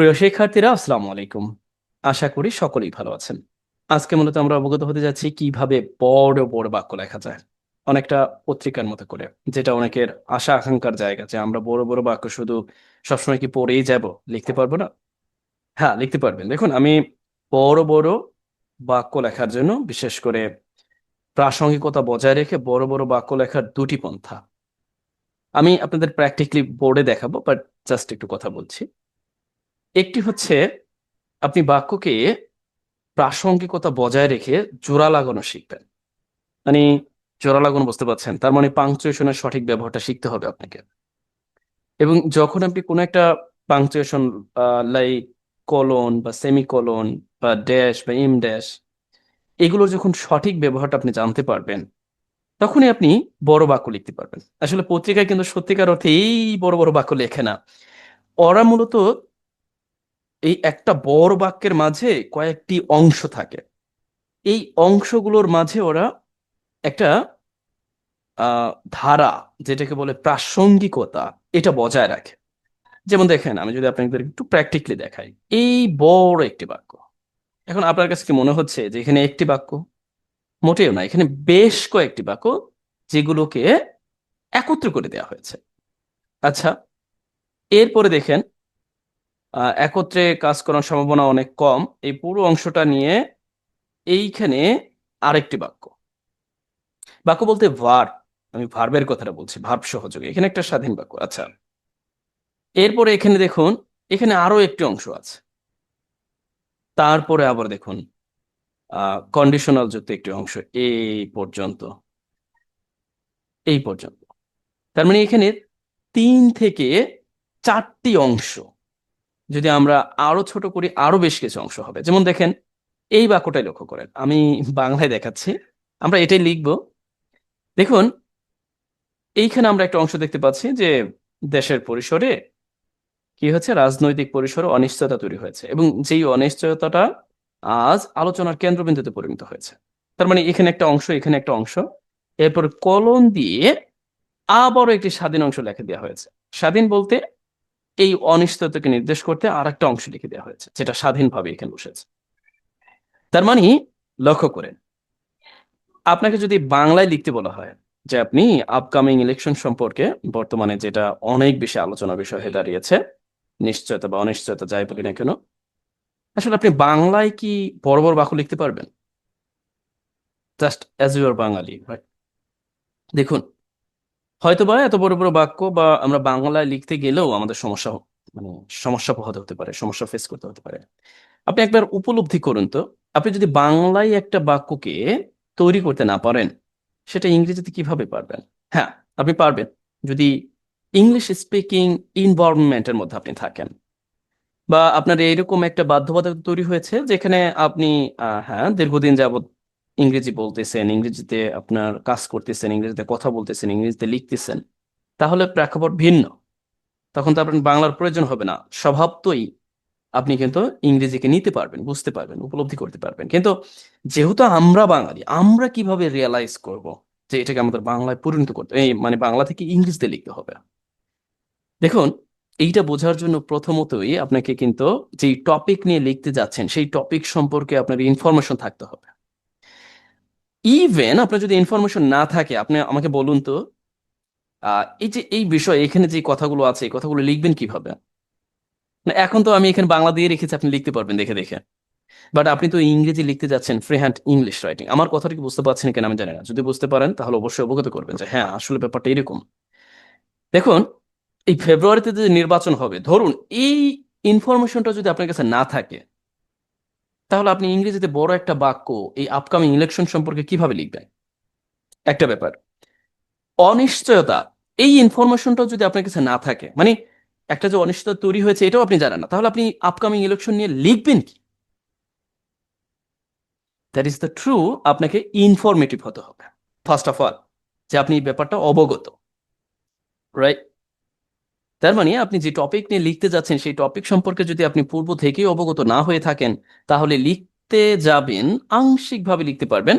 প্রিয় শিক্ষার্থীরা, আসসালামু আলাইকুম। আশা করি সকলেই ভালো আছেন। আজকে মূলত আমরা অবগত হতে যাচ্ছি কীভাবে বড় বড় বাক্য লেখা যায়। অনেকটা পত্রিকার মতো করে, যেটা অনেকের আশা, আকাঙ্ক্ষার জায়গা যে আমরা বড় বড় বাক্য শুধু সবসময় কি পড়েই যাব, লিখতে পারব না? হ্যাঁ লিখতে পারবেন। দেখুন, আমি বড় বড় বাক্য লেখার জন্য বিশেষ করে প্রাসঙ্গিকতা বজায় রেখে বড় বড় বাক্য লেখার দুটি পন্থা আমি আপনাদের প্র্যাকটিক্যালি বোর্ডে দেখাবো বাট জাস্ট একটু কথা বলছি। একটি হচ্ছে আপনি বাক্যকে প্রাসঙ্গিকতা বজায় রেখে জোড়া লাগানো শিখবেন। মানে জোড়া লাগানো বুঝতে পারছেন? তার মানে পাংচুয়েশনের সঠিক ব্যবহারটা শিখতে হবে আপনাকে। এবং যখন আপনি কোনো একটা পাংচুয়েশন লাইক কলন বা সেমিকলন বা ড্যাশ বা এম ড্যাশ এগুলোর যখন সঠিক ব্যবহারটা আপনি জানতে পারবেন, তখনই আপনি বড় বাক্য লিখতে পারবেন। আসলে পত্রিকায় কিন্তু সত্যিকার অর্থে এই বড় বড় বাক্য লেখে না। ওরা মূলত এই একটা বড় বাক্যের মাঝে কয়েকটি অংশ থাকে। এই অংশগুলোর মাঝে ওরা একটা ধারা যেটাকে বলে প্রাসঙ্গিকতা, এটা বজায় রাখে। যেমন দেখেন, আমি যদি আপনাদের একটু প্র্যাকটিক্যালি দেখাই। এই বড় একটি বাক্য। এখন আপনার কাছে কি মনে হচ্ছে যে এখানে একটি বাক্য? মোটেও না, এখানে বেশ কয়েকটি বাক্য যেগুলোকে একত্র করে দেওয়া হয়েছে। আচ্ছা এরপরে দেখেন একত্রে কাজ করার সম্ভাবনা অনেক কম। এই পুরো অংশটা নিয়ে এইখানে আরেকটি বাক্য। বাক্য বলতে ভার। আমি ভার্বের কথাটা বলছি, ভার্ব সহযোগে। এখানে একটা স্বাধীন বাক্য আচ্ছা। এরপরে এখানে দেখুন, এখানে আরও একটি অংশ আছে। তারপরে আবার দেখুন কন্ডিশনাল যুক্ত একটি অংশ, এই পর্যন্ত। এই পর্যন্ত। তার মানে এখানে তিন থেকে চারটি অংশ যদি আমরা আরও ছোট করি, আরও বেশ কিছু অংশ হবে। যেমন দেখেন, এই বাক্যটাই লক্ষ্য করেন। আমি বাংলায় দেখাচ্ছি। আমরা এটাই লিখব। দেখুন, এইখানে আমরা একটা অংশ দেখতে পাচ্ছি যে দেশের পরিসরে কি হচ্ছে? রাজনৈতিক পরিসরে অনিশ্চয়তা তৈরি হয়েছে এবং যেই অনিশ্চয়তাটা আজ আলোচনার কেন্দ্রবিন্দুতে পরিণত হয়েছে। তার মানে এখানে একটা অংশ, এখানে একটা অংশ। এরপর কলম দিয়ে আবারও একটি স্বাধীন অংশ লেখা দেওয়া হয়েছে। স্বাধীন বলতে এই অনিশ্চয়তাকে নির্দেশ করতে আর একটা অংশ লিখে দেওয়া হয়েছে, যেটা স্বাধীনভাবে এখানে বসেছে তার মানে লক্ষ্য করেন, আপনাকে যদি বাংলায় লিখতে বলা হয় যে আপনি আপকামিং ইলেকশন সম্পর্কে বর্তমানে যেটা অনেক বেশি আলোচনা বিষয় হয়ে দাঁড়িয়েছে, নিশ্চয়তা বা অনিশ্চয়তা যাই বলি না কেন, আসলে আপনি বাংলায় কি বড় বড় বাক্য লিখতে পারবেন just as your Bengali right? দেখুন হয়তোবা এত বড় বড় বাক্য বা আমরা বাংলায় লিখতে গেলেও আমাদের সমস্যা মানে সমস্যা পোহাতে হতে পারে, সমস্যা ফেস করতে হতে পারে। আপনি একবার উপলব্ধি করুন তো। আপনি যদি বাংলায় একটা বাক্যকে তৈরি করতে না পারেন, সেটা ইংরেজিতে কীভাবে পারবেন? হ্যাঁ আপনি পারবেন। যদি ইংলিশ স্পিকিং ইনভায়রনমেন্টের মধ্যে আপনি থাকেন বা আপনার এইরকম একটা বাধ্যবাধকতা তৈরি হয়েছে যেখানে আপনি হ্যাঁ দীর্ঘদিন যাবত ইংরেজি বলতেছেন, ইংরেজিতে আপনার কাজ করতেছেন, ইংরেজিতে কথা বলতেছেন, ইংরেজিতে লিখতেছেন, তাহলে প্রেক্ষাপট ভিন্ন। তখন তো আপনার বাংলার প্রয়োজন হবে না। স্বভাবতই আপনি কিন্তু ইংরেজিকে নিতে পারবেন, বুঝতে পারবেন, উপলব্ধি করতে পারবেন। কিন্তু যেহেতু আমরা বাঙালি, আমরা কীভাবে রিয়েলাইজ করব যে এটাকে আমাদের বাংলায় পরিণত করতে এই মানে বাংলা থেকে ইংরেজিতে লিখতে হবে। দেখুন, এইটা বোঝার জন্য প্রথমতই আপনাকে কিন্তু যেই টপিক নিয়ে লিখতে যাচ্ছেন, সেই টপিক সম্পর্কে আপনার ইনফরমেশন থাকতে হবে। ইভেন আপনার যদি ইনফরমেশন না থাকে, আপনি আমাকে বলুন তো এই যে এই বিষয় এখানে যে কথাগুলো আছে, এই কথাগুলো লিখবেন কীভাবে? না, এখন তো আমি এখানে বাংলা দিয়ে রেখেছি, আপনি লিখতে পারবেন দেখে দেখে। বাট আপনি তো ইংরেজি লিখতে যাচ্ছেন ফ্রি হ্যান্ড ইংলিশ রাইটিং আমার কথাটা কি বুঝতে পারছেন কিনা আমি জানি না। যদি বুঝতে পারেন, তাহলে অবশ্যই অবগত করবেন যে হ্যাঁ আসলে ব্যাপারটা এরকম। দেখুন, এই ফেব্রুয়ারিতে যে নির্বাচন হবে, ধরুন, এই ইনফরমেশনটা যদি আপনার কাছে না থাকে তাহলে আপনি ইংরেজিতে বড় একটা বাক্য এই আপকামিং ইলেকশন সম্পর্কে কীভাবে লিখবেন? একটা ব্যাপার, অনিশ্চয়তা, এই ইনফরমেশনটাও যদি আপনার কাছে না থাকে মানে একটা যে অনিশ্চয়তা তৈরি হয়েছে এটাও আপনি জানেন না, তাহলে আপনি আপকামিং ইলেকশন নিয়ে লিখবেন কি? দ্যাট ইজ দ্য ট্রু আপনাকে ইনফরমেটিভ হতে হবে। ফার্স্ট অফ অল যে আপনি এই ব্যাপারটা অবগত রাইট তার মানে আপনি যে টপিক নিয়ে লিখতে যাচ্ছেন, সেই টপিক সম্পর্কে যদি আপনি পূর্ব থেকেই অবগত না হয়ে থাকেন, তাহলে লিখতে যাবেন, আংশিকভাবে লিখতে পারবেন,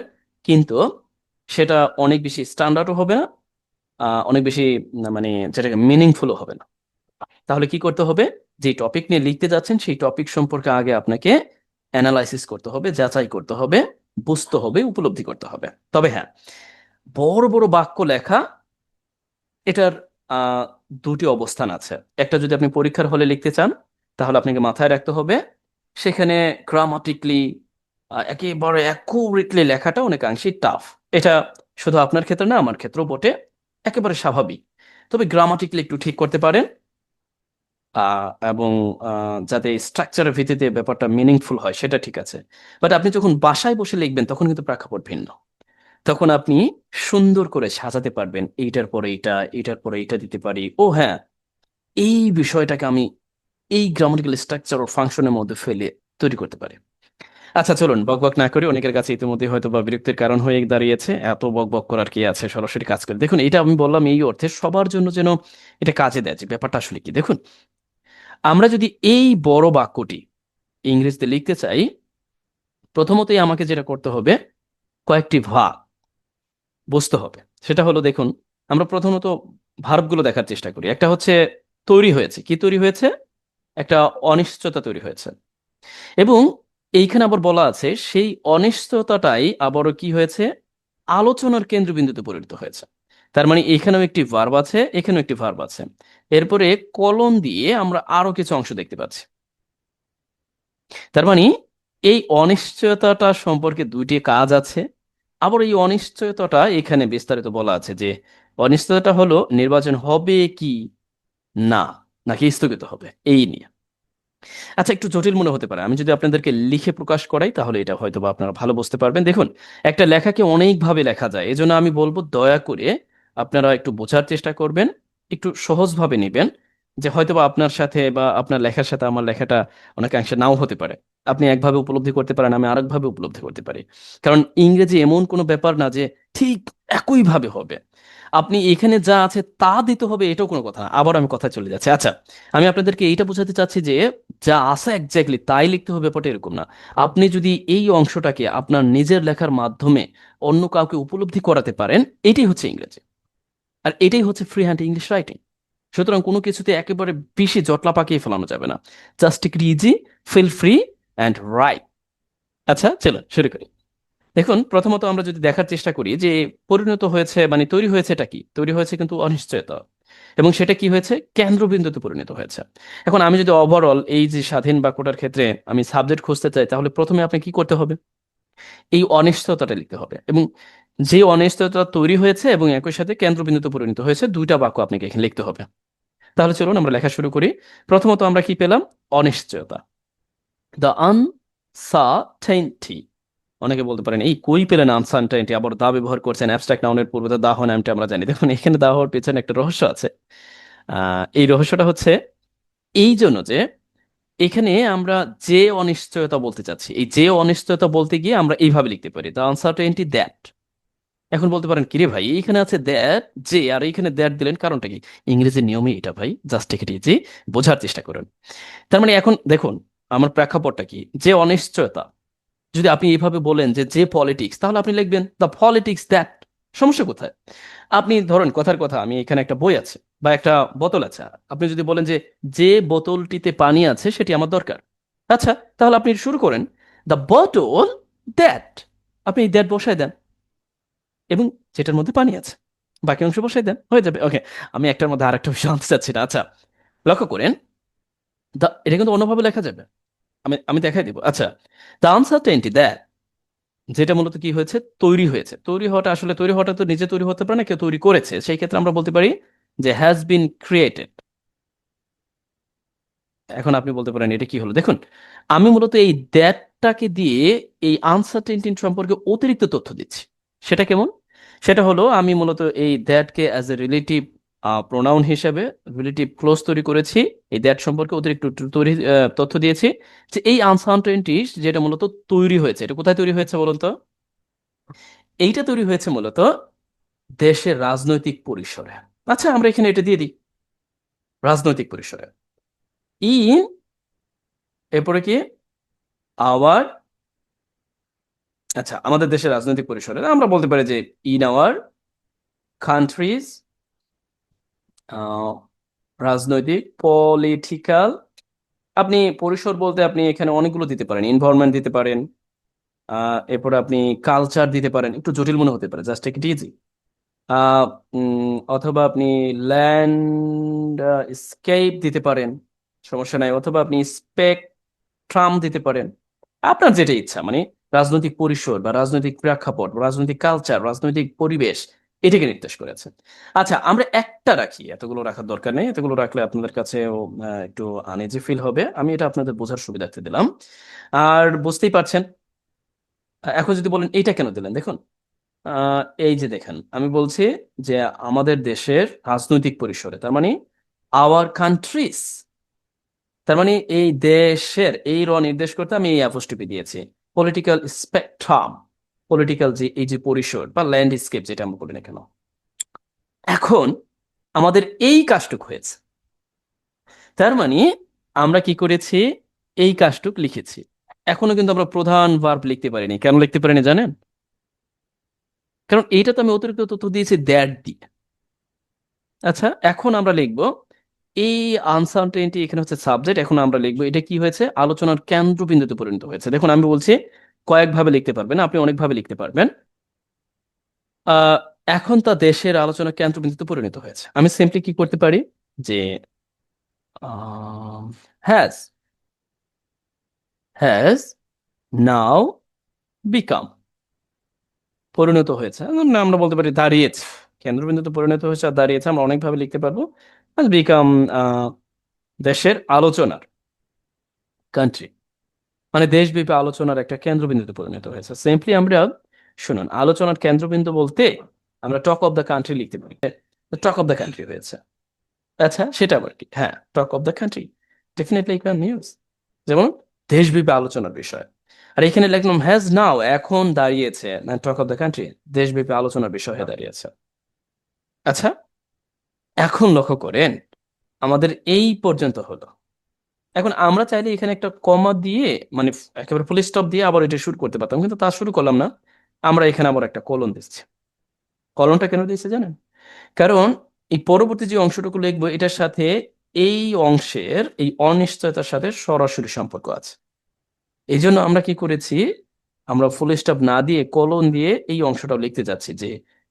কিন্তু সেটা অনেক বেশি স্ট্যান্ডার্ডও হবে না অনেক বেশি মানে যেটাকে মিনিংফুলও হবে না। তাহলে কি করতে হবে? যে টপিক নিয়ে লিখতে যাচ্ছেন, সেই টপিক সম্পর্কে আগে আপনাকে অ্যানালাইসিস করতে হবে, যাচাই করতে হবে, বুঝতে হবে, উপলব্ধি করতে হবে। তবে হ্যাঁ বড় বড় বাক্য লেখা, এটার দুটি অবস্থান আছে। একটা যদি আপনি পরীক্ষার হলে লিখতে চান, তাহলে আপনাকে মাথায় রাখতে হবে। সেখানে গ্রামাটিকলি একেবারে অ্যাকুরেটলি লেখাটা অনেকাংশেই টাফ এটা শুধু আপনার ক্ষেত্রে না, আমার ক্ষেত্রেও বটে। একেবারে স্বাভাবিক। তবে গ্রামাটিকলি একটু ঠিক করতে পারেন। এবং যাতে স্ট্রাকচারের ভিত্তিতে ব্যাপারটা মিনিংফুল হয়, সেটা ঠিক আছে। বাট আপনি যখন বাসায় বসে লিখবেন, তখন কিন্তু প্রেক্ষাপট ভিন্ন। তখন আপনি সুন্দর করে সাজাতে পারবেন, এইটার পরে এইটা, এইটার পরে এইটা দিতে পারি। ও হ্যাঁ এই বিষয়টাকে আমি এই গ্রামাটিক্যাল স্ট্রাকচার ও ফাংশনের মধ্যে ফেলে তৈরি করতে পারি। আচ্ছা চলুন, বক বক না করি, অনেকের কাছে ইতিমধ্যে হয়তো বা বিরক্তির কারণ হয়ে দাঁড়িয়েছে। এত বক বক করার কি আছে? সরাসরি কাজ করে। দেখুন এটা আমি বললাম এই অর্থে সবার জন্য যেন এটা কাজে দেয় যে ব্যাপারটা আসলে কি। দেখুন, আমরা যদি এই বড় বাক্যটি ইংরেজিতে লিখতে চাই, প্রথমতই আমাকে যেটা করতে হবে, কয়েকটি ভাগ বুঝতে হবে। সেটা হলো দেখুন, আমরা প্রথমত ভার্বগুলো দেখার চেষ্টা করি। একটা হচ্ছে তৈরি হয়েছে। কি তৈরি হয়েছে? একটা অনিশ্চয়তা তৈরি হয়েছে। এবং এইখানে আবার বলা আছে, সেই অনিশ্চয়তাটাই আবারও কি হয়েছে? আলোচনার কেন্দ্রবিন্দুতে পরিণত হয়েছে। তার মানে এখানেও একটি ভার্ব আছে, এখানেও একটি ভার্ব আছে। এরপরে কলম দিয়ে আমরা আরও কিছু অংশ দেখতে পাচ্ছি। তার মানে এই অনিশ্চয়তাটা সম্পর্কে দুইটি কাজ আছে। আবার এই অনিশ্চয়তাটা এখানে বিস্তারিত বলা আছে যে অনিশ্চয়তা হলো নির্বাচন হবে কি না, নাকি স্থগিত হবে, এই নিয়ে। আচ্ছা একটু জটিল মনে হতে পারে। আমি যদি আপনাদেরকে লিখে প্রকাশ করাই, তাহলে এটা হয়তো বা আপনারা ভালো বুঝতে পারবেন। দেখুন, একটা লেখাকে অনেকভাবে লেখা যায়, এজন্য আমি বলব দয়া করে আপনারা একটু বোঝার চেষ্টা করবেন, একটু সহজভাবে নেবেন। যে হয়তো বা আপনার সাথে বা আপনার লেখার সাথে আমার লেখাটা অনেকাংশে নাও হতে পারে। আপনি একভাবে উপলব্ধি করতে পারেন, আমি আরেকভাবে উপলব্ধি করতে পারি। কারণ ইংরেজি এমন কোনো ব্যাপার না যে ঠিক একইভাবে হবে। আপনি এখানে যা আছে তা দিতে হবে, এটাও কোনো কথা না। আবার আমি কথা চলে যাচ্ছি। আচ্ছা আমি আপনাদেরকে এইটা বোঝাতে চাচ্ছি যে যা আছে একজ্যাক্টলি তাই লিখতে হবে ব্যাপারটা এরকম না। আপনি যদি এই অংশটাকে আপনার নিজের লেখার মাধ্যমে অন্য কাউকে উপলব্ধি করাতে পারেন, এটাই হচ্ছে ইংরেজি। আর এটাই হচ্ছে ফ্রি হ্যান্ড ইংলিশ রাইটিং সুতরাং কোনো কিছুতে একেবারে বেশি জটলা পাকিয়ে ফেলানো যাবে না। Just it easy feel free and right আচ্ছা চলো শুরু করি। দেখুন, প্রথমত আমরা যদি দেখার চেষ্টা করি যে পরিণত হয়েছে মানে তৈরি হয়েছে এটা কি? তৈরি হয়েছে কিন্তু অনিশ্চয়তা। এবং সেটা কি হয়েছে? কেন্দ্রবিন্দুতে পরিণত হয়েছে। এখন আমি যদি ওভারঅল এই যে স্বাধীন বাক্যটার ক্ষেত্রে আমি সাবজেক্ট খুঁজতে চাই, তাহলে প্রথমে আপনি কি করতে হবে? এই অনিশ্চয়তাটা লিখতে হবে। এবং যে অনিশ্চয়তা তৈরি হয়েছে এবং একই সাথে কেন্দ্রবিন্দুতে পরিণত হয়েছে, দুইটা বাক্য আপনাকে এখানে লিখতে হবে। তাহলে চলুন আমরা লেখা শুরু করি। প্রথমত আমরা কি পেলাম? অনিশ্চয়তা। দ্য আনসার্টেনটি অনেকে বলতে পারেন, এই কই পেলেন আনসার্টেনটি আবার দা ব্যবহার করছেন অ্যাবস্ট্রাক্ট নাউনের পূর্বে তো দা হয় নামটা আমরা জানি। দেখুন, এখানে দা হওয়ার পেছনে একটা রহস্য আছে। এই রহস্যটা হচ্ছে এই জন্য যে এখানে আমরা যে অনিশ্চয়তা বলতে চাচ্ছি, এই যে অনিশ্চয়তা বলতে গিয়ে আমরা এইভাবে লিখতে পারি। দ্য আনসার্টেনটি দ্যাট এখন বলতে পারেন, কিরে ভাই, এখানে আছে দ্যাট যে, আর এইখানে দ্যাট দিলেন কারণটা কি? ইংরেজির নিয়মে এটা ভাই জাস্ট ইট ইজি বোঝার চেষ্টা করেন। তার মানে এখন দেখুন, আমার প্রেক্ষাপটটা কি? যে অনিশ্চয়তা, যদি আপনি এইভাবে বলেন যে যে পলিটিক্স তাহলে আপনি লিখবেন দ্য পলিটিক্স দ্যাট সমস্যা কোথায়? আপনি ধরেন, কথার কথা, আমি এখানে একটা বই আছে বা একটা বোতল আছে, আপনি যদি বলেন যে যে বোতলটিতে পানি আছে, সেটি আমার দরকার আচ্ছা তাহলে আপনি শুরু করেন দ্য বটল দ্যাট আপনি দ্যাট বসায় দেন। এবং যেটার মধ্যে পানি আছে। বাকি অংশ বসাই দেন। হয়ে যাবে। ওকে আমি একটার মধ্যে আরেকটা বিষয় আনতে চাচ্ছি না। আচ্ছা লক্ষ্য করেন এটা কিন্তু অন্যভাবে লেখা যাবে। আমি আমি দেখাই দিব। আচ্ছা দ্য আনসার্টেনটি দ্যাট যেটা মূলত কি হয়েছে? তৈরি হয়েছে। তৈরি হওয়াটা আসলে, তৈরি হওয়াটা তো নিজে তৈরি হতে পারে না, কেউ তৈরি করেছে। সেই ক্ষেত্রে আমরা বলতে পারি যে হ্যাজ বিন ক্রিয়েটেড এখন আপনি বলতে পারেন এটা কি হলো? দেখুন, আমি মূলত এই দ্যাটটাকে দিয়ে এই আনসার্টেনটি সম্পর্কে অতিরিক্ত তথ্য দিচ্ছি। সেটা কেমন? সেটা হলো আমি মূলত এই দ্যাটকে অ্যাজ এ রিলেটিভ প্রোনাউন হিসেবে রিলেটিভ ক্লোজ তৈরি করেছি। এই দ্যাট সম্পর্কে অতিরিক্ত তৈরি তথ্য দিয়েছি। যে এই আনসার্টেনটি যেটা মূলত তৈরি হয়েছে, এটা কোথায় তৈরি হয়েছে বলুন তো এইটা তৈরি হয়েছে মূলত দেশের রাজনৈতিক পরিসরে। আচ্ছা আমরা এখানে এটা দিয়ে দিই। রাজনৈতিক পরিসরে। ইন এরপরে কি? আওয়ার আচ্ছা আমাদের দেশের রাজনৈতিক পরিসরে আমরা বলতে পারি যে ইন আওয়ার কান্ট্রিজ রাজনৈতিক পলিটিক্যাল আপনি পরিসর বলতে আপনি এখানে অনেকগুলো দিতে পারেন এনভায়রনমেন্ট দিতে পারেন এরপর আপনি কালচার দিতে পারেন, একটু জটিল মনে হতে পারে জাস্ট টেক ইট ইজি অথবা আপনি ল্যান্ড স্কেপ দিতে পারেন, সমস্যা নাই, অথবা আপনি স্পেক ট্রাম দিতে পারেন, আপনার যেটা ইচ্ছা মানে রাজনৈতিক পরিসর বা রাজনৈতিক প্রেক্ষাপট রাজনৈতিক কালচার রাজনৈতিক পরিবেশ, এটাকে নির্দেশ করেছে আচ্ছা আমরা একটা রাখি, এতগুলো রাখার দরকার নেই, এতগুলো রাখলে আপনাদের কাছে একটু আনইজি ফিল হবে। আমি এটা আপনাদের বোঝার সুবিধার্থে দিলাম। আর বুঝতেই পারছেন এখন যদি বলেন এইটা কেন দিলেন? দেখুন এই যে দেখেন, আমি বলছি যে আমাদের দেশের রাজনৈতিক পরিসরে, তার মানে আওয়ার কান্ট্রিজ তার মানে এই দেশের, এই র নির্দেশ করতে আমি এই অ্যাপোস্ট্রোফি দিয়েছি। পলিটিক্যাল স্পেকট্রাম পলিটিক্যাল যে, এই যে পরিসর বা ল্যান্ডস্কেপ যেটা আমরা বলি না কেন? এখন আমাদের এই কাজটুক হয়েছে। তার মানে আমরা কি করেছি? এই কাজটুক লিখেছি। এখনও কিন্তু আমরা প্রধান ভার্ব লিখতে পারিনি। কেন লিখতে পারিনি জানেন? কারণ এইটা তো আমি অতিরিক্ত তথ্য দিয়েছি দ্যাট দিয়ে। আচ্ছা এখন আমরা লিখব এই আনসার্টেনটি এখানে হচ্ছে সাবজেক্ট এখন আমরা লিখব এটা কি হয়েছে? আলোচনার কেন্দ্রবিন্দুতে পরিণত হয়েছে। দেখুন, আমি বলছি কয়েকভাবে লিখতে পারবেন, আপনি অনেকভাবে লিখতে পারবেন। এখন তা দেশের আলোচনার কেন্দ্রবিন্দুতে পরিণত হয়েছে। আমি সিম্পলি কি করতে পারি? যে হ্যাজ হ্যাজ নাও বিকাম পরিণত হয়েছে। আমরা বলতে পারি দাঁড়িয়েছে। কেন্দ্রবিন্দুতে পরিণত হয়েছে আর দাঁড়িয়েছে, আমরা অনেকভাবে লিখতে পারব। বিকাম দেশের আলোচনার কান্ট্রি মানে দেশব্যাপী আলোচনার একটা কেন্দ্রবিন্দুতে পরিণত হয়েছে। সিম্পলি আমরা শুনুন, আলোচনার কেন্দ্রবিন্দু বলতে আমরা টক অফ দ্য কান্ট্রি লিখতে পারি। টক অফ দ্য কান্ট্রি হয়েছে। আচ্ছা সেটা আবার কি? হ্যাঁ talk of the country definitely you news যেমন দেশব্যাপী আলোচনার বিষয়। আর এখানে লিখলাম হ্যাজ নাও এখন দাঁড়িয়েছে। টক অফ দ্য কান্ট্রি দেশব্যাপী আলোচনার বিষয় হয়ে দাঁড়িয়েছে। আচ্ছা এখন লক্ষ্য করেন, আমাদের এই পর্যন্ত হলো। এখন আমরা চাইলে এখানে একটা কমা দিয়ে মানে একেবারে ফুল স্টপ দিয়ে আবার এটা শুরু করতে পারতাম, কিন্তু তা শুরু করলাম না। আমরা এখানে আবার একটা কলন দিচ্ছি। কলনটা কেন দিয়েছে জানেন? কারণ এই পরবর্তী যে অংশটুকু লিখব, এটার সাথে এই অংশের এই অনিশ্চয়তার সাথে সরাসরি সম্পর্ক আছে। এই জন্য আমরা কি করেছি? আমরা ফুল স্টপ না দিয়ে কলন দিয়ে এই অংশটাও লিখতে যাচ্ছি যে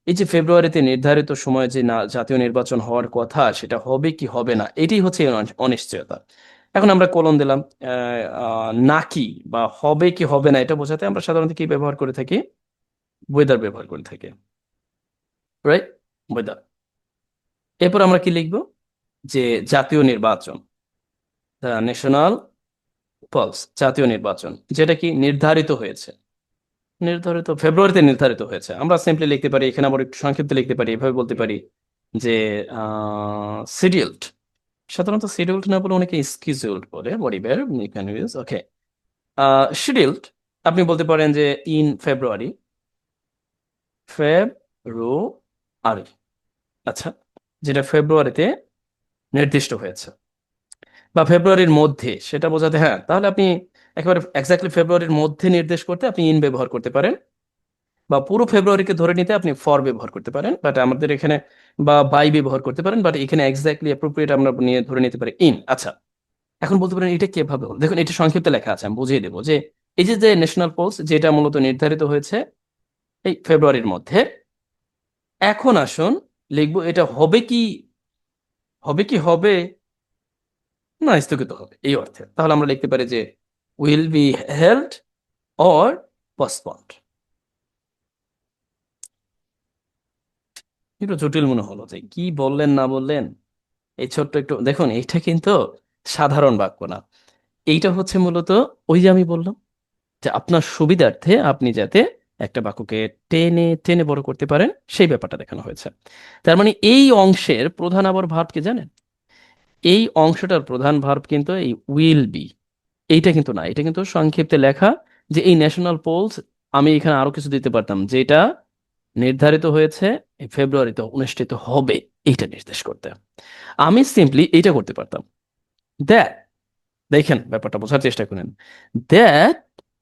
এই যে ফেব্রুয়ারিতে নির্ধারিত সময়ে যে না, জাতীয় নির্বাচন হওয়ার কথা, সেটা হবে কি হবে না এটাই হচ্ছে অনিশ্চয়তা। এখন আমরা কলন দিলাম নাকি বা হবে কি হবে না, এটা বোঝাতে আমরা সাধারণত কি ব্যবহার করে থাকি? ওয়েদার ব্যবহার করে থাকি। রাইট ওয়েদার এরপর আমরা কি লিখব? যে জাতীয় নির্বাচন ন্যাশনাল পলস জাতীয় নির্বাচন, যেটা কি নির্ধারিত হয়েছে। নির্ধারিত, ফেব্রুয়ারিতে নির্ধারিত হয়েছে। আমরা সিম্পলি লিখতে পারি, এখানে আবার একটু সংক্ষিপ্ত লিখতে পারি, এভাবে বলতে পারি যে শিডিউলড সাধারণত শিডিউলড না বলে অনেকে স্কিজুলড বলে বডি বের ক্যান ইউজ ওকে শিডিউলড আপনি বলতে পারেন যে ইন ফেব্রুয়ারি ফেব্রুয়ারি আচ্ছা যেটা ফেব্রুয়ারিতে নির্দিষ্ট হয়েছে। বা ফেব্রুয়ারির মধ্যে, সেটা বোঝাতে হ্যাঁ তাহলে আপনি একেবারে এক্স্যাক্টলি ফেব্রুয়ারির মধ্যে নির্দেশ করতে আপনি ইন ব্যবহার করতে পারেন বা পুরো ফেব্রুয়ারিকে ধরে নিতে আপনি ফর ব্যবহার করতে পারেন বাট আমাদের এখানে বা বাই ব্যবহার করতে পারেন বাট এখানে এক্স্যাক্টলি অ্যাপ্রোপ্রিয়েট আমরা নিয়ে, ধরে নিতে পারি ইন আচ্ছা এখন বলতে পারেন এটা কীভাবে হলো? দেখুন, এটা সংক্ষিপ্ত লেখা আছে, আমি বুঝিয়ে দেবো যে এই যে যে ন্যাশনাল পোলস যেটা মূলত নির্ধারিত হয়েছে এই ফেব্রুয়ারির মধ্যে, এখন আসুন লিখব এটা হবে কি হবে কি হবে? না, স্থগিত হবে, এই অর্থে। তাহলে আমরা লিখতে পারি যে will be held or postponed একটু জটিল মনে হলো যে কি বললেন, না বললেন? এই ছোট্ট একটু, দেখুন, এইটা কিন্তু সাধারণ বাক্য না। এইটা হচ্ছে মূলত ওই যে আমি বললাম যে আপনার সুবিধার্থে আপনি যাতে একটা বাক্যকে টেনে টেনে বড় করতে পারেন, সেই ব্যাপারটা দেখানো হয়েছে। তার মানে এই অংশের প্রধান আবার ভার্ব কি জানেন? এই অংশটার প্রধান ভার্ব কিন্তু এই উইল বি এইটা কিন্তু না, এটা কিন্তু সংক্ষিপ্তে লেখা যে এই ন্যাশনাল পোলস আমি এখানে আরও কিছু দিতে পারতাম, যেটা নির্ধারিত হয়েছে ফেব্রুয়ারিতে অনুষ্ঠিত হবে, এইটা নির্দেশ করতে। আমি সিম্পলি এইটা করতে পারতাম। দ্যাট দেখেন ব্যাপারটা বোঝার চেষ্টা করেন। দ্যাট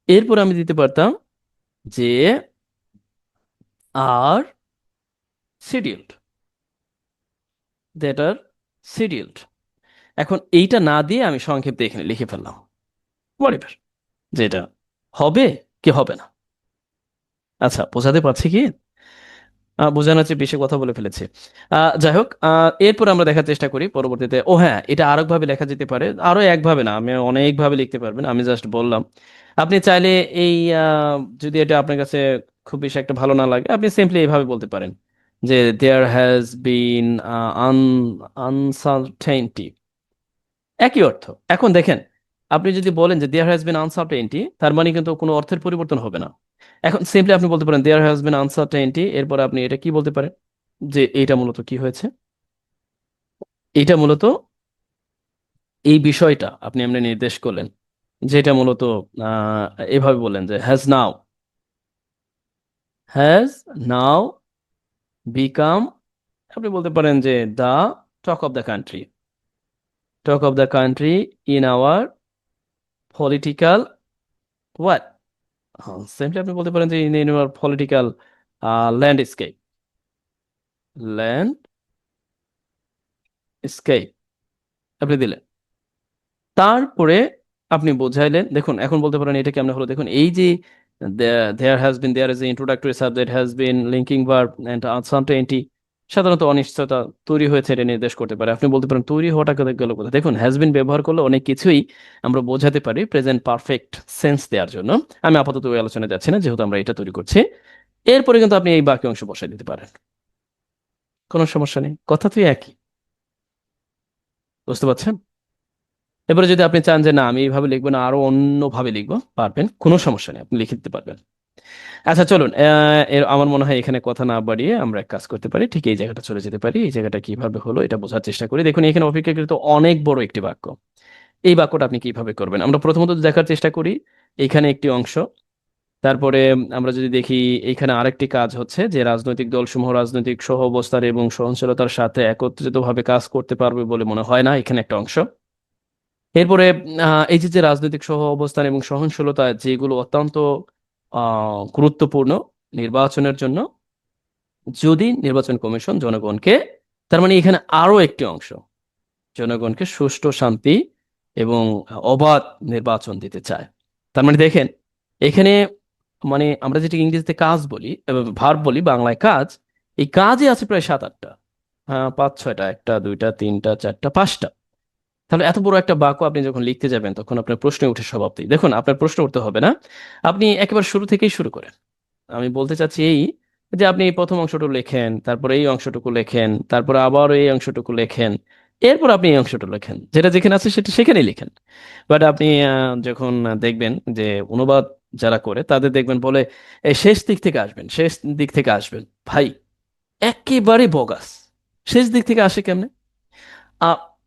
এরপর আমি দিতে পারতাম যে are scheduled that are scheduled এখন এইটা না দিয়ে আমি সংক্ষেপে এখানে লিখে ফেললাম। হোয়াটএভার যে এটা হবে কি হবে না। আচ্ছা বোঝাতে পারছি কি? বোঝানোর চেয়ে বেশি কথা বলে ফেলেছি। যাই হোক এরপর আমরা দেখার চেষ্টা করি পরবর্তীতে। ও হ্যাঁ এটা আরেক ভাবে লেখা যেতে পারে। আরও একভাবে না, আমি অনেক ভাবে লিখতে পারবেন, আমি জাস্ট বললাম। আপনি চাইলে এই যদি এটা আপনার কাছে খুব বেশি একটা ভালো না লাগে, আপনি সিম্পলি এইভাবে বলতে পারেন যে দেয়ার হ্যাজ বিন আনসার্টেনটি একই অর্থ। এখন দেখেন আপনি যদি বলেন যে দেয়ার হ্যাজ বিন আনসার্টেনটি তার মানে কিন্তু কোনো অর্থের পরিবর্তন হবে না। এখন সিম্পলি আপনি বলতে পারেন দেয়ার হ্যাজ বিন আনসার্টেনটি এরপর আপনি এটা কি বলতে পারেন? যে এইটা মূলত কি হয়েছে? এটা মূলত এই বিষয়টা আপনি এমনি নির্দেশ করলেন, যেটা মূলত এভাবে বললেন যে has now has now become আপনি বলতে পারেন যে the talk of the country talk of the country in our political what simply আপনি বলতে পারেন যে in our political landscape landscape আপনি দিলেন। তারপরে আপনি বোঝাইলেন, দেখুন, এখন বলতে পারেন এটা কেমন হলো, দেখুন, এই যে there has been there is introductory subject has been linking verb and uncertainty সাধারণত অনিশ্চয়তা তৈরি হয়েছে এটা নির্দেশ করতে পারে। আপনি বলতে পারেন, তৈরি হওয়াটা গেল কোথায়? দেখুন হ্যাজ বিন ব্যবহার করলে অনেক কিছুই আমরা বোঝাতে পারি প্রেজেন্ট পারফেক্ট সেন্স দেওয়ার জন্য। আমি আপাতত ওই আলোচনায় যাচ্ছি না, যেহেতু আমরা এটা তৈরি করছি। এরপরে কিন্তু আপনি এই বাকি অংশ বসাই দিতে পারেন। কোনো সমস্যা নেই, কথা তুই একই। বুঝতে পারছেন? এবারে যদি আপনি চান যে, না, আমি এইভাবে লিখব না, আরও অন্যভাবে লিখব, পারবেন, কোনো সমস্যা নেই, আপনি লিখে দিতে পারবেন। আচ্ছা চলুন আমার মনে হয় এখানে কথা না বাড়িয়ে আমরা কাজ করতে পারি। ঠিক এই জায়গাটা চলে যেতে পারি। এই জায়গাটা কীভাবে হলো এটা বোঝার চেষ্টা করি। দেখুন, এখানে অপেক্ষাকৃত অনেক বড় একটি বাক্য। এই বাক্যটা আপনি কীভাবে করবেন? আমরা প্রথমত দেখার চেষ্টা করি এখানে একটি অংশ। তারপরে আমরা যদি দেখি এখানে আরেকটি কাজ হচ্ছে যে রাজনৈতিক দলসমূহ রাজনৈতিক সহ অবস্থার এবং সহনশীলতার সাথে একত্রিতভাবে কাজ করতে পারবে বলে মনে হয় না এখানে একটা অংশ। এরপরে এই যে যে রাজনৈতিক সহ অবস্থান এবং সহনশীলতা যেগুলো অত্যন্ত গুরুত্বপূর্ণ নির্বাচনের জন্য যদি নির্বাচন কমিশন জনগণকে, তার মানে এখানে আরও একটি অংশ, জনগণকে সুষ্ঠু, শান্তি এবং অবাধ নির্বাচন দিতে চায়। তার মানে দেখেন, এখানে মানে আমরা যেটা ইংরেজিতে কাজ বলি ভার্ব বলি, বাংলায় কাজ, এই কাজে আছে প্রায় সাত আটটা। হ্যাঁ পাঁচ ছয়টা, একটা, দুইটা, তিনটা, চারটা, পাঁচটা। তাহলে এত বড় একটা বাক্য আপনি যখন লিখতে যাবেন, তখন আপনার প্রশ্ন উঠে স্বভাবতেই দেখুন, আপনার প্রশ্ন উঠতে হবে না। আপনি একেবারে শুরু থেকেই শুরু করেন। আমি বলতে চাচ্ছি এই যে আপনি এই প্রথম অংশটুকু লেখেন, তারপরে এই অংশটুকু লেখেন, তারপরে আবার এই অংশটুকু লেখেন, এরপর আপনি এই অংশটুকু লেখেন। যেটা যেখানে আছে সেটা সেখানেই লেখেন। বাট আপনি যখন দেখবেন যে অনুবাদ যারা করে, তাদের দেখবেন বলে শেষ দিক থেকে আসবেন, শেষ দিক থেকে আসবেন। ভাই, একেবারে বগাস। শেষ দিক থেকে আসে কেমনে?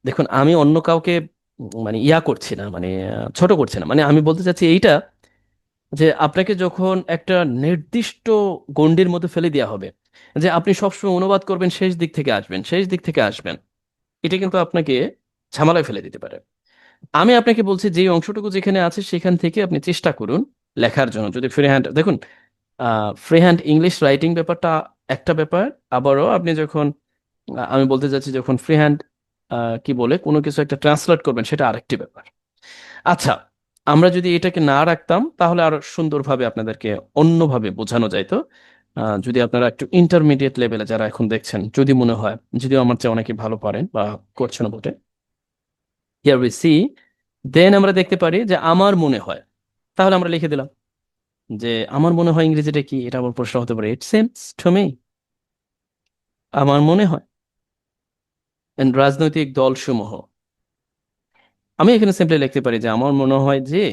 দেখুন, আমি অন্য কাউকে মানে ইয়া করছি না মানে ছোট করছি না। মানে আমি বলতে চাচ্ছি এইটা যে আপনাকে যখন একটা নির্দিষ্ট গণ্ডির মধ্যে ফেলে দেওয়া হবে, যে আপনি সবসময় অনুবাদ করবেন, শেষ দিক থেকে আসবেন, শেষ দিক থেকে আসবেন, এটা কিন্তু আপনাকে ঝামেলায় ফেলে দিতে পারে। আমি আপনাকে বলছি যে অংশটুকু যেখানে আছে সেখান থেকে আপনি চেষ্টা করুন লেখার জন্য। যদি ফ্রি হ্যান্ড দেখুন ফ্রি হ্যান্ড ইংলিশ রাইটিং ব্যাপারটা একটা ব্যাপার, আবারও আপনি যখন আমি বলতে চাচ্ছি যখন ফ্রি হ্যান্ড কি বলে, কোনো কিছু একটা ট্রান্সলেট করবেন, সেটা আরেকটি ব্যাপার। আচ্ছা আমরা যদি এটাকে না রাখতাম, তাহলে আরও সুন্দরভাবে আপনাদেরকে অন্যভাবে বোঝানো যাইতো। যদি আপনারা একটু ইন্টারমিডিয়েট লেভেলে যারা এখন দেখছেন, যদি মনে হয়, যদিও আমার চেয়ে অনেকে ভালো পারেন বা করছেন বটে। হিয়ার উই সি দেন আমরা দেখতে পারি যে আমার মনে হয়, তাহলে আমরা লিখে দিলাম যে আমার মনে হয় ইংরেজিটা কি? এটা আবার প্রশ্ন হতে পারে ইট সেমস টু মি আমার মনে হয় রাজনৈতিক দলসমূহ। আমি এখানে সিম্পলি লিখতে পারি যে আমার মনে হয় যে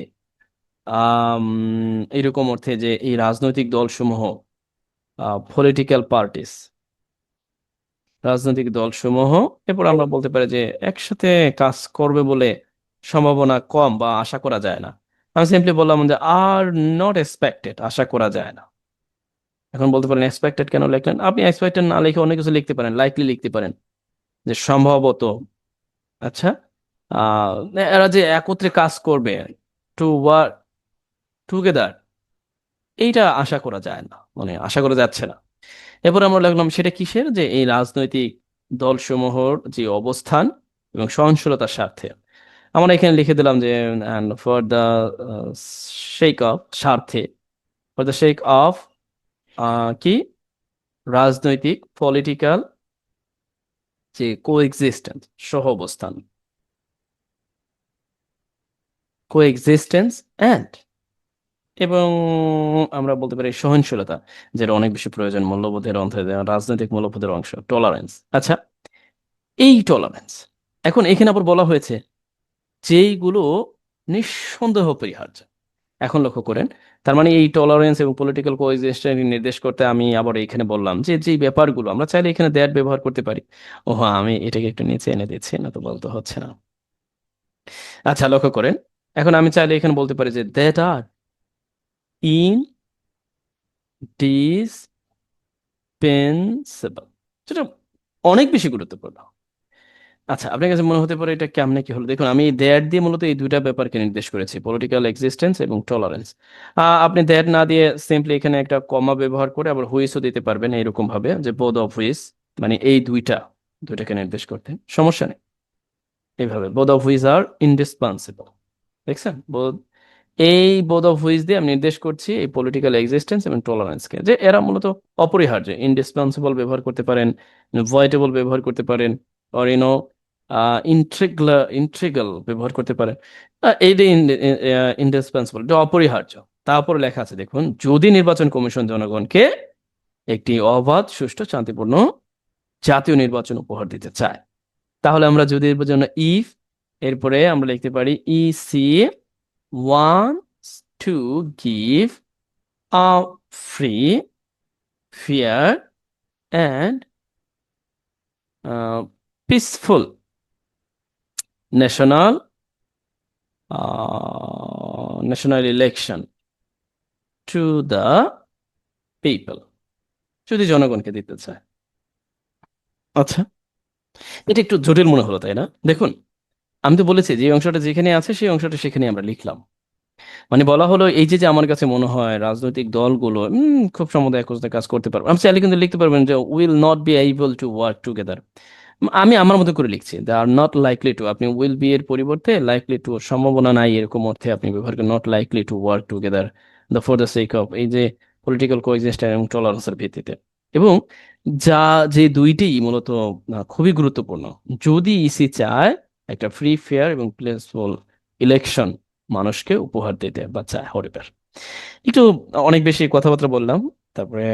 এরকম অর্থে যে এই রাজনৈতিক দলসমূহ পলিটিক্যাল পার্টিস রাজনৈতিক দলসমূহ, এরপর আমরা বলতে পারি যে একসাথে কাজ করবে বলে সম্ভাবনা কম বা আশা করা যায় না। আমি সিম্পলি বললাম যে আর নট এক্সপেক্টেড আশা করা যায় না। এখন বলতে পারেন এক্সপেক্টেড কেন লিখলেন? আপনি এক্সপেক্টেড না লিখে অনেক কিছু লিখতে পারেন লাইকলি লিখতে পারেন। যে সম্ভবত আচ্ছা আহ এরা যে একত্রে কাজ করবে টু ওয়ার্ক টুগেদার এইটা আশা করা যায় না মানে আশা করা যাচ্ছে না। এরপর আমরা লিখলাম সেটা কিসের? যে এই রাজনৈতিক দলসমূহর যে অবস্থান এবং সহনশীলতার স্বার্থে। আমরা এখানে লিখে দিলাম যে ফর দ্য শেক অফ স্বার্থে ফর দ্য শেক অফ কি? রাজনৈতিক পলিটিক্যাল যে কোএক্সিস্টেন্স সহ অবস্থান। কোএক্সিস্টেন্স অ্যান্ড এবং আমরা বলতে পারি সহনশীলতা যেটা অনেক বেশি প্রয়োজন মূল্যবোধের অন্তরে রাজনৈতিক মূল্যবোধের অংশ টলারেন্স আচ্ছা এই টলারেন্স এখন এখানে আবার বলা হয়েছে, যেইগুলো নিঃসন্দেহ পরিহার্য। এখন লক্ষ্য করেন। তার মানে এই টলারেন্স এবং পলিটিক্যাল কোএক্সিস্টেন্স নির্দেশ করতে আমি আবার এখানে বললাম যে যে ব্যাপারগুলো আমরা চাইলে এখানে দ্যাট ব্যবহার করতে পারি। ও হ্যাঁ আমি এটাকে একটু নিচে এনে দিচ্ছি, না তো বলতে হচ্ছে না। আচ্ছা লক্ষ্য করেন। এখন আমি চাইলে এখানে বলতে পারি যে দ্যাট আর ইন ডিসপেন্সেবল যেটা অনেক বেশি গুরুত্বপূর্ণ। আচ্ছা আপনার কাছে মনে হতে পারে এটা কেমনে কি হলো? দেখুন, আমি দ্যাট দিয়ে মূলত এই দুইটা ব্যাপারকে নির্দেশ করেছি পলিটিক্যাল এক্সিস্টেন্স এবং টলারেন্স আপনি দ্যাট না দিয়ে সিম্পলি এখানে একটা কমা ব্যবহার করে আবার হুইসও দিতে পারবেন এরকম ভাবে যে বোধ অফ হুইস মানে এই দুইটা, দুইটাকে নির্দেশ করতে। সমস্যা নেই। এইভাবে বোধ অফ হুইস আর ইনডিসপেন্সিবল দেখছেন? বোধ এই বোধ অফ হুইস দিয়ে আমি নির্দেশ করছি এই পলিটিক্যাল এক্সিস্টেন্স এবং টলারেন্সকে যে এরা মূলত অপরিহার্য। ইনডিসপেন্সিবল ব্যবহার করতে পারেন ভয়েটেবল ব্যবহার করতে পারেন অর ইউনো ইন্ট্রিগলা ইন্ট্রিগাল ব্যবহার করটা পারেন আহ, এইটা ইন্ডিসপেন্সিবল এটা অপরিহার্য তারপর লেখা আছে দেখুন যদি নির্বাচন কমিশন জনগণকে একটি অবাধ সুষ্ঠু শান্তিপূর্ণ জাতীয় নির্বাচন উপহার দিতে চায় তাহলে আমরা যদি জন্য ইফ এরপরে আমরা লিখতে পারি E C want to give a free fear and peaceful uh, national election to the people যদি জনগণকে দিতে চায়। আচ্ছা। এটা একটু জটিল মনে হলো তাই না? দেখুন আমি তো বলেছি যে অংশটা যেখানে আছে সেই অংশটা সেখানে আমরা লিখলাম। মানে বলা হলো এই যে যে আমার কাছে মনে হয় রাজনৈতিক দলগুলো খুব সম্ভবত একসাথে কাজ করতে পারবে। আমি চাইলে কিন্তু লিখতে পারবেন যে will not be able to work together আমি আমার মতো করে লিখছি। They are not likely to আপনি উইল বি এর পরিবর্তে লাইকলি টু সম্ভাবনা নাই এরকম অর্থে আপনি ব্যবহার করেন not likely to work together the for the sake of এই যে পলিটিক্যাল কোএক্সিস্টেন্স এবং টলারেন্সের ভিত্তিতে। এবং যা, যে দুইটি মূলত খুবই গুরুত্বপূর্ণ। যদি ইসি চায় একটা ফ্রি ফেয়ার এবং প্লেসফুল ইলেকশন মানুষকে উপহার দিতে বা চায় হরিবার একটু অনেক বেশি কথাবার্তা বললাম। তারপরে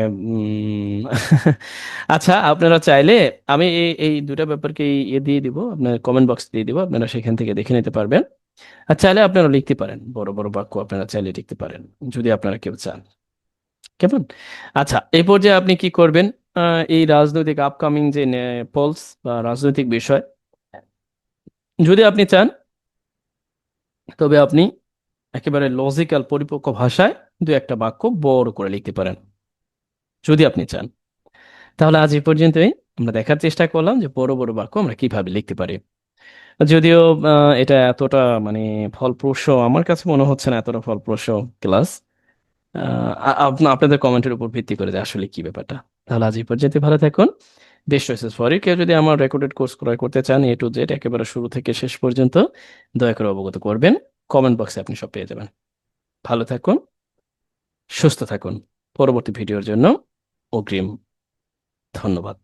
আচ্ছা আপনারা চাইলে আমি এই এই দুটা ব্যাপারকে ইয়ে দিয়ে দিব, আপনার কমেন্ট বক্স দিয়ে দিব, আপনারা সেখান থেকে দেখে নিতে পারবেন। আর চাইলে আপনারা লিখতে পারেন, বড় বড় বাক্য আপনারা চাইলে লিখতে পারেন, যদি আপনারা কেউ চান। কেমন? আচ্ছা এই পর্যায়ে আপনি কি করবেন? এই রাজনৈতিক আপকামিং যে পলস বা রাজনৈতিক বিষয়, যদি আপনি চান, তবে আপনি একেবারে লজিক্যাল পরিপক্ক ভাষায় দু একটা বাক্য বড় করে লিখতে পারেন। যদি আপনি চান। তাহলে আজ এই পর্যন্তই। আমরা দেখার চেষ্টা করলাম যে বড় বড় বাক্য আমরা কীভাবে লিখতে পারি। যদিও এটা এতটা মানে ফলপ্রসূ আমার কাছে মনে হচ্ছে না এতটা ফলপ্রসূ ক্লাস। আপনাদের কমেন্টের উপর ভিত্তি করে যে আসলে কি ব্যাপারটা। তাহলে আজ এই পর্যন্ত ভালো থাকুন। চয়েসেস ফর ইউ কেউ যদি আমার রেকর্ডেড কোর্স ক্রয় করতে চান, এ টু জেড, একেবারে শুরু থেকে শেষ পর্যন্ত দয়া করে অবগত করবেন। কমেন্ট বক্সে আপনি সব পেয়ে যাবেন। ভালো থাকুন, সুস্থ থাকুন। পরবর্তী ভিডিওর জন্য অগ্রিম ধন্যবাদ।